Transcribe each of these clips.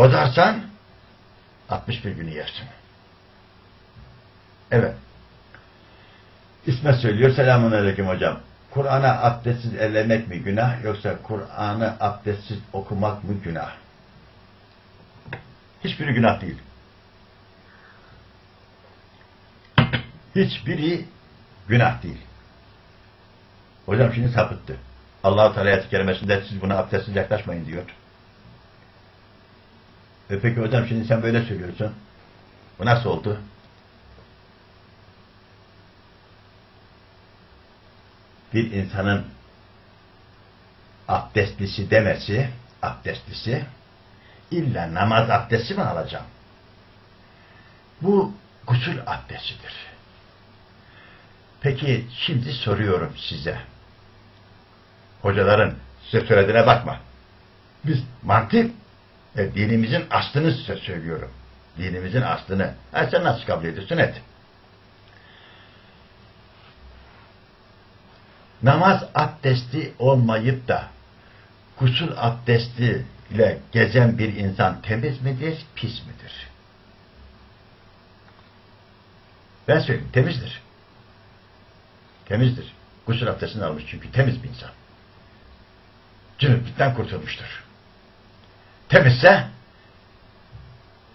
Bozarsan 61 günü yersin. Evet. İsmet söylüyor. Selamun aleyküm hocam. Kur'an'a abdestsiz ellemek mi günah yoksa Kur'an'ı abdestsiz okumak mı günah? Hiçbiri günah değil. Hiçbiri günah değil. Hocam şimdi sapıttı. Allah-u Teala ayet-i kerimesinde siz buna abdestsiz yaklaşmayın diyor. E peki hocam şimdi sen böyle söylüyorsun. Bu nasıl oldu? Bir insanın abdestlisi demesi, abdestlisi, illa namaz abdesti mi alacağım? Bu gusül abdestidir. Peki şimdi soruyorum size. Hocaların size söylediğine bakma. Biz mantık e, dinimizin aslını size söylüyorum. Dinimizin aslını. Ha, sen nasıl kabul ediyorsun et. Namaz abdesti olmayıp da gusül abdesti ile gezen bir insan temiz midir, pis midir? Ben söyleyeyim, temizdir. Temizdir. Gusül abdestini almış çünkü temiz bir insan. Cünüplükten kurtulmuştur. Temizse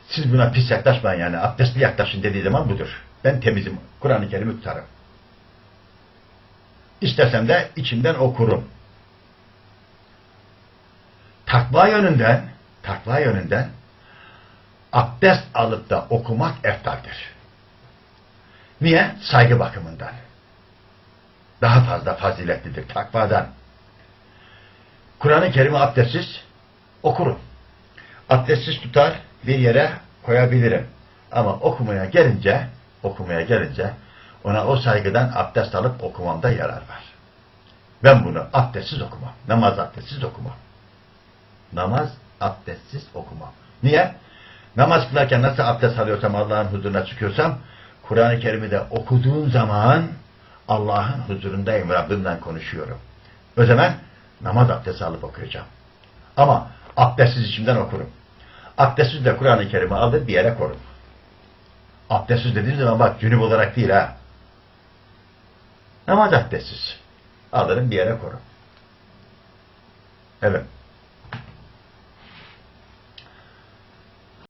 siz buna pis yaklaşmayın yani abdestli yaklaşın dediği zaman budur. Ben temizim. Kur'an-ı Kerim'i tutarım. İstesem de içimden okurum. Takva yönünden, takva yönünden abdest alıp da okumak eftaldir. Niye? Saygı bakımından. Daha fazla faziletlidir takvadan. Kur'an-ı Kerim'i abdestsiz okurum. Abdestsiz tutar bir yere koyabilirim. Ama okumaya gelince, okumaya gelince ona o saygıdan abdest alıp okumamda yarar var. Ben bunu abdestsiz okumam. Namaz abdestsiz okumam. Namaz abdestsiz okumam. Niye? Namaz kılarken nasıl abdest alıyorsam Allah'ın huzuruna çıkıyorsam Kur'an-ı Kerim'i de okuduğum zaman Allah'ın huzurundayım. Rabbimden konuşuyorum. O zaman namaz abdesti alıp okuyacağım. Ama abdestsiz içimden okurum. Abdestsiz de Kur'an-ı Kerim'i alır bir yere korum. Abdestsiz dediğim zaman bak cünüp olarak değil ha. Namaz abdestsiz. Alırım bir yere korum. Evet.